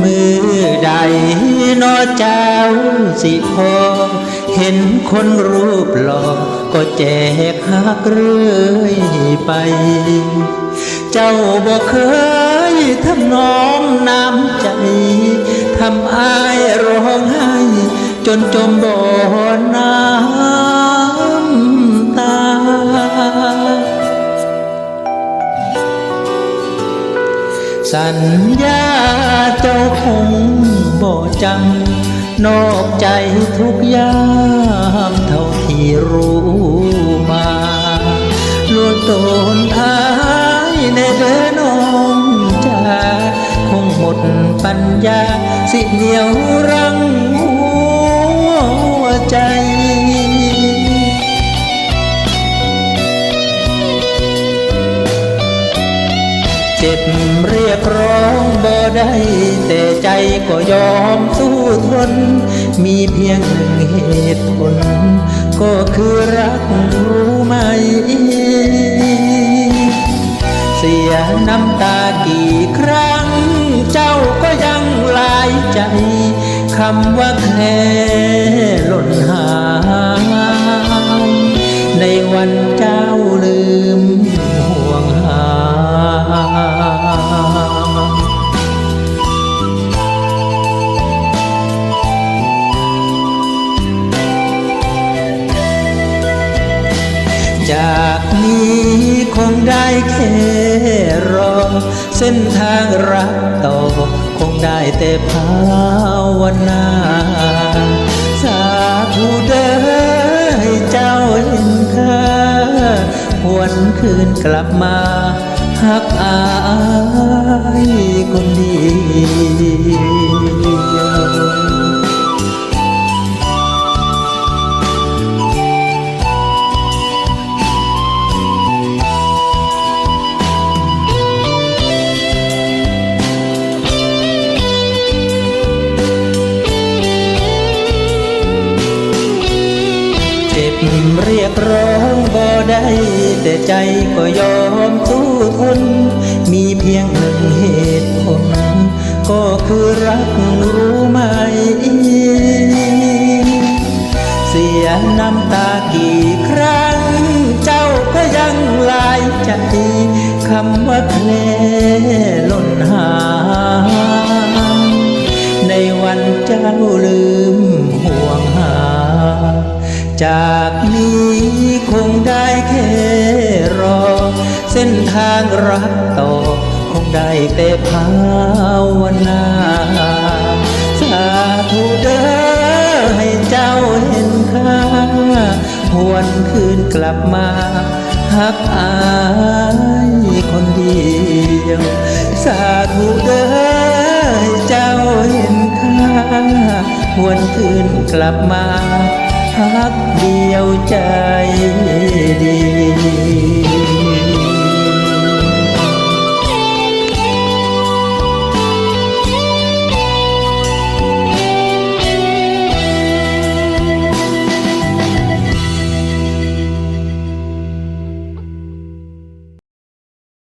มือใดนอเจ้าสิพอ เห็นคนรูปหล่อก็แจกหักเรื่อยไป เจ้าบอกเคยทำน้องน้ำใจทำอายร้องไห้จนจมบ่อน้ำตา สัญญาเจ้าคง บ่จำนอกใจทุกยามเท่าที่รู้มาล้วนตนอายในเดินน้องจาคงหมดปัญญา สิเหนียวรังหัวใจ จ็บเรียกร้องบ่ได้แต่ใจก็ยอมสู้ทน มีเพียงหนึ่งเหตุผล ก็คือรักรู้ไหม เสียน้ำตากี่ครั้ง เจ้าก็ยังหลายใจคำว่าแค่หล่นหายในวันเจ้าลืม จากนี้คงได้แค่รอ เส้นทางรักต่อ คงได้แต่ภาวนาสาธุเด้อให้เจ้าเห็นค่าหวนคืนกลับมาหักอายคนดี เรียกร้องบ่ได้แต่ใจก็ยอมสู้ทน มีเพียงหนึ่งเหตุผล ก็คือรักรู้ไหม เสียน้ำตากี่ครั้ง เจ้าก็ยังลายใจคำว่าแคลล่นหา ในวันเจ้าลืมห่วงหาจาก ทางรักต่อ คงได้แต่ภาวนา สาธุเด้อให้เจ้าเห็นค่าหวนคืนกลับมาหักอายคนเดียว สาธุเด้อให้เจ้าเห็นค่าหวนคืนกลับมาหักเดียวใจดี